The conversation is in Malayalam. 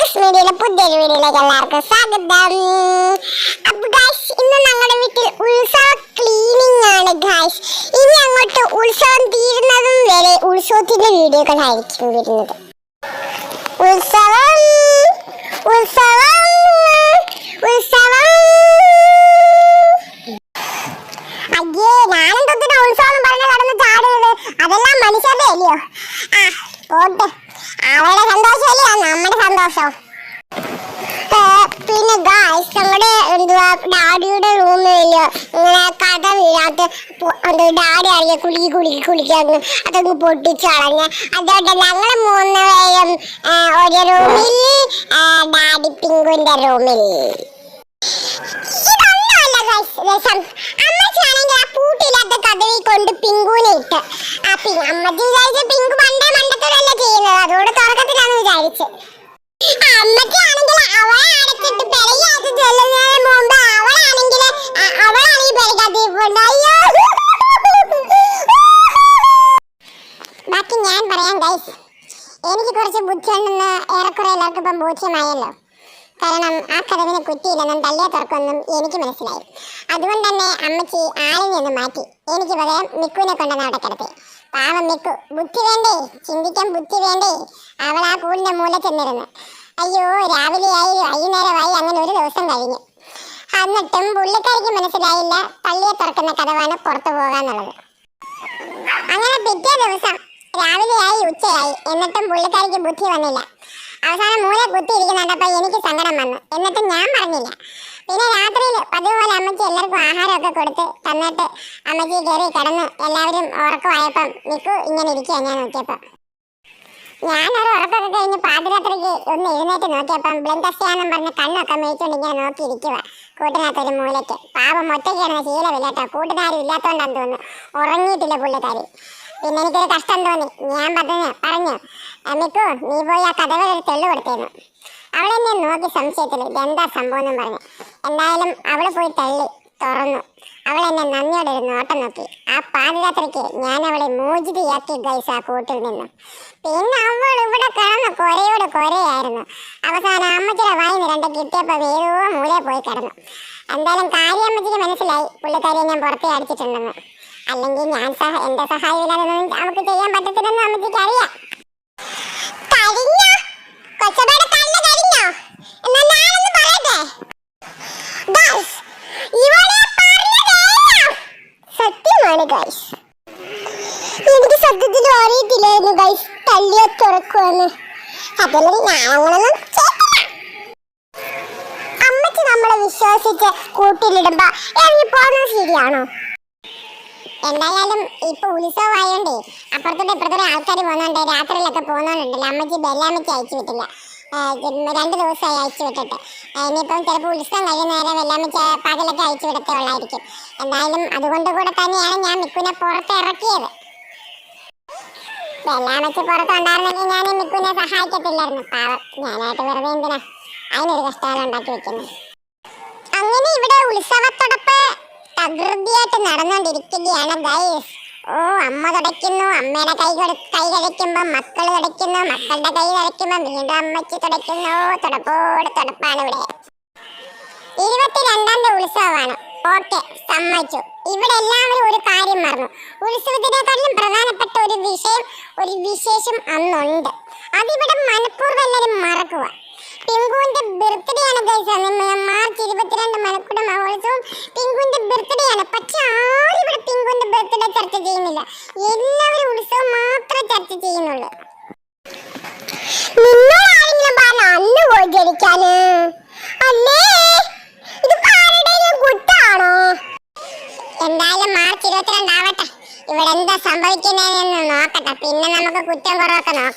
മീഡിയയിലെ പുതിയൊരു വീഡിയോയിലേക്ക് എല്ലാവർക്കും സ്വാഗതം. അപ്പൊ ഗായ്സ് ഇന്ന് ഞങ്ങളുടെ വീട്ടിൽ ഉത്സവ ക്ലീനിങ് ആണ് ഗായ്സ് ഇനി അങ്ങോട്ട് ഉത്സവം തീരുന്നതും വരെ ഉത്സവത്തിന്റെ വീഡിയോകളായിരിക്കും വരുന്നത്. ഉത്സവം ഉത്സവം ഉത്സവം. അയ്യേ ഞാനും ഉത്സവം പറഞ്ഞ കടന്ന് ചാടുന്നത്? അതെല്ലാം മനുഷ്യരുടെ അല്ലയോ ആ പോട്ടെ. സന്തോഷം. പിന്നെ ഗായ്സ് നമ്മുടെ എന്തുവാ ഡാഡിയുടെ റൂമിൽ ഇങ്ങനെ കഥ വീഴാത്ത അത് ഡാഡി അറിയ കുലുക്കി കുലുക്കി കുളിക്കാന്ന് അതൊന്ന് പൊട്ടിച്ചു കളഞ്ഞ്. അതുകൊണ്ട് ഞങ്ങൾ മൂന്ന് പേരും ഒരു റൂമിൽ ഡാഡി പിങ്കുവിന്റെ റൂമിൽ കൊണ്ട് മണ്ടത്തോടല്ല ചെയ്യുന്നത്. അതുകൊണ്ട് തുറക്കത്തിലാന്ന് വിചാരിച്ച്. ബാക്കി ഞാൻ പറയാം ഗൈസ് എനിക്ക് കുറച്ച് ബുദ്ധിയുണ്ടെന്ന് ഏറെക്കുറെ എല്ലാവർക്കും ഇപ്പം ബോധ്യമായല്ലോ. കാരണം ആ കഥവിനെ കുറ്റിയില്ലെന്നും തല്ലിയ തുറക്കൊന്നും എനിക്ക് മനസ്സിലായി. അതുകൊണ്ട് തന്നെ അമ്മച്ചി ആളിൽ നിന്ന് മാറ്റി? എനിക്ക് പകരം മിക്കുവിനെ കൊണ്ടെന്ന് അവിടെ കിടത്തി. പാവം മിക്കു. ബുദ്ധി വേണ്ടേ? ചിന്തിക്കാൻ ബുദ്ധി വേണ്ടേ? അവൾ ആ കൂടിന്റെ മൂല ചെന്നിരുന്നു. അയ്യോ രാവിലെയായി വൈകുന്നേരമായി അങ്ങനെ ഒരു ദിവസം കഴിഞ്ഞു. എന്നിട്ടും പുള്ളിക്കാരിക്ക് മനസ്സിലായില്ല പള്ളിയെ തുറക്കുന്ന കഥവാണ് പുറത്തു പോകാന്നുള്ളത്. അങ്ങനെ പിറ്റേ ദിവസം രാവിലെയായി ഉച്ചയായി. എന്നിട്ടും പുള്ളിക്കാരിക്ക് ബുദ്ധി വന്നില്ല. അവസാനം മൂല കുത്തിയിരിക്കുന്നുണ്ടപ്പോ എനിക്ക് സങ്കടം വന്നു. എന്നിട്ടും ഞാൻ പറഞ്ഞില്ല. പിന്നെ രാത്രിയിൽ പതിവ് അമ്മച്ചി എല്ലാവർക്കും ആഹാരമൊക്കെ കൊടുത്ത് തന്നിട്ട് അമ്മയ്ക്ക് കയറി കിടന്ന് എല്ലാവരും ഉറക്കമായപ്പം മിക്കു ഇങ്ങനെ ഇരിക്കുക ഞാൻ നോക്കിയപ്പോ. ഞാനൊരു ഉറപ്പൊക്കെ കഴിഞ്ഞ് പാതിരാത്രിക്ക് ഒന്ന് എഴുന്നേറ്റ് നോക്കിയപ്പം ബ്ലങ്കസ്യാന്നും പറഞ്ഞ് കണ്ണൊക്കെ മേടിച്ചുകൊണ്ട് ഇങ്ങനെ നോക്കിയിരിക്കുക കൂട്ടിനകത്തൊരു മൂലയ്ക്ക്. പാവം ഒറ്റയ്ക്കാണ് ശീലമില്ല കേട്ടോ. കൂട്ടുകാരും ഇല്ലാത്തതുകൊണ്ടാന്ന് തോന്നുന്നു. ഉറങ്ങിയിട്ടില്ല പുള്ളിക്കാരി. പിന്നെ എനിക്കൊരു കഷ്ടം തോന്നി. ഞാൻ പറഞ്ഞു പറഞ്ഞു അമ്മിക്കു നീ പോയി ആ കഥകൾ ഒരു തെള്ളു കൊടുത്തേന്നു അവളെന്നെ നോക്കി സംശയത്തിൽ ഇതെന്താ സംഭവം? എന്നും പറഞ്ഞു. എന്തായാലും അവൾ പോയി തള്ളി. തുറന്നു. അവൾ എന്നെ നന്ദിയോടെ ഒരു നോട്ടം നോക്കി. ആ പാതിരാത്രിക്ക് ഞാൻ അവളെ മോചിതയാക്കി ഗൈസ് ആ കൂട്ടിൽ നിന്ന്. പിന്നെ അവൾ ഇവിടെ കിടന്ന് കൊരയോട് കൊരയായിരുന്നു. അവസാനം അമ്മച്ചിയുടെ വായിന്ന് രണ്ട് കിട്ടിയപ്പോൾ വേഗോ മൂലയെ പോയി കിടന്നു. എന്തായാലും കാര്യമ്മച്ചിക്ക് മനസ്സിലായി. പുള്ളിക്കാരിയെ ഞാൻ പുറത്തേ അടിച്ചിട്ടുണ്ടെന്ന്. അല്ലെങ്കിൽ ഞാൻ സഹ എന്റെ സഹായം ഇല്ലാതെ അവൾക്ക് ചെയ്യാൻ പറ്റത്തില്ലെന്ന് അമ്മച്ചിക്ക് അറിയാം കഴിഞ്ഞോ കൊച്ചമ്മയുടെ കല്ല് കഴിഞ്ഞോ എന്നാ ഞാനൊന്ന് പറയട്ടെ ഗൈസ് ഇവളെ പറഞ്ഞതേയോ സത്യമാണ് ഗൈസ് എനിക്ക് സത്യത്തിൽ അറിയത്തില്ലായിരുന്നു ഗൈസ് തല്ലിയ തുറക്കുമെന്ന് അതെല്ലാം ഞാനങ്ങളൊന്നും അമ്മച്ച് നമ്മളെ വിശ്വസിച്ച് കൂട്ടിലിടുമ്പോ ഇറങ്ങി പോകുന്നത് ശരിയാണോ? എന്തായാലും ഇപ്പൊ ഉത്സവമായോണ്ടേ അപ്പുറത്തോട്ട് ഇപ്പുറത്തോട്ട് ആൾക്കാർ പോകുന്നുണ്ട്. രാത്രിയിലൊക്കെ പോകുന്നുണ്ടല്ലോ. അമ്മച്ചി ബെല്ലാമ്മച്ചി അയച്ചു വിട്ടില്ല. രണ്ട് ദിവസമായി അയച്ചു വിട്ടിട്ട്. ഇനിയിപ്പം ചിലപ്പോൾ ഉത്സവം കഴിയുന്ന നേരം വെല്ലാമ്മച്ച പകലൊക്കെ അയച്ചു വിടത്തേ ഉള്ളായിരിക്കും എന്തായാലും അതുകൊണ്ട് കൂടെ തന്നെയാണ് ഞാൻ മിക്കുനെ പുറത്ത് ഇറക്കിയത്. പുറത്ത് പുറത്തുണ്ടായിരുന്നെങ്കിൽ ഞാൻ മിക്കുനെ സഹായിക്കത്തില്ലായിരുന്നു. പാവം ഞാനായിട്ട് വെറുതെ എന്തിനാ? അതിനൊരു കഷ്ടകാലം ഉണ്ടാക്കി വെക്കുന്നു. അങ്ങനെ ഇവിടെ ഉത്സവത്തോടൊപ്പം തകൃതിയായിട്ട് നടന്നുകൊണ്ടിരിക്കുകയാണ് ഗൈസ്. ഓ അമ്മ തുടയ്ക്കുന്നു. അമ്മയുടെ കൈ കൈ കഴിക്കുമ്പോൾ മക്കൾ തുടയ്ക്കുന്നു. മക്കളുടെ കൈ തുടയ്ക്കുമ്പോ വീണ്ടും അമ്മച്ചി തുടയ്ക്കുന്നു. തുടപ്പോട് തുടപ്പാണ് ഇവിടെ. ഇരുപത്തിരണ്ടാം ഉത്സവമാണ്. ഓക്കെ സമ്മതിച്ചു. ഇവിടെ എല്ലാവരും ഒരു കാര്യം മറന്നു. ഉത്സവത്തിനേക്കാളും പ്രധാനപ്പെട്ട ഒരു വിഷയം ഒരു വിശേഷം അന്നുണ്ട്. അതിവിടെ മനഃപൂർവം എല്ലാവരും മറക്കുക. പിങ്കുവിന്റെ ബർത്ത്ഡേ ആണ് മാർച്ച് ഇരുപത്തിരണ്ട് മലക്കുട മഹോത്സവം പിങ്കുവിന്റെ ബർത്ത്ഡേ ആണ്. പക്ഷെ ആരും ഇവിടെ പിങ്കുവിന്റെ ബർത്ത്ഡേ ചർച്ച ചെയ്യുന്നില്ല. എല്ലാവരും ഉത്സവം മാത്രമേ ചർച്ച ചെയ്യുന്നുള്ളൂ. നിങ്ങളാരെങ്കിലും എന്തായാലും മാർച്ച് ഇരുപത്തിരണ്ട് ആവട്ടെ. ഇവിടെ എന്താ സംഭവിക്കുന്നതെന്ന് നോക്കട്ടെ. പിന്നെ നമുക്ക് കുറ്റം കുറവൊക്കെ നോക്കാം.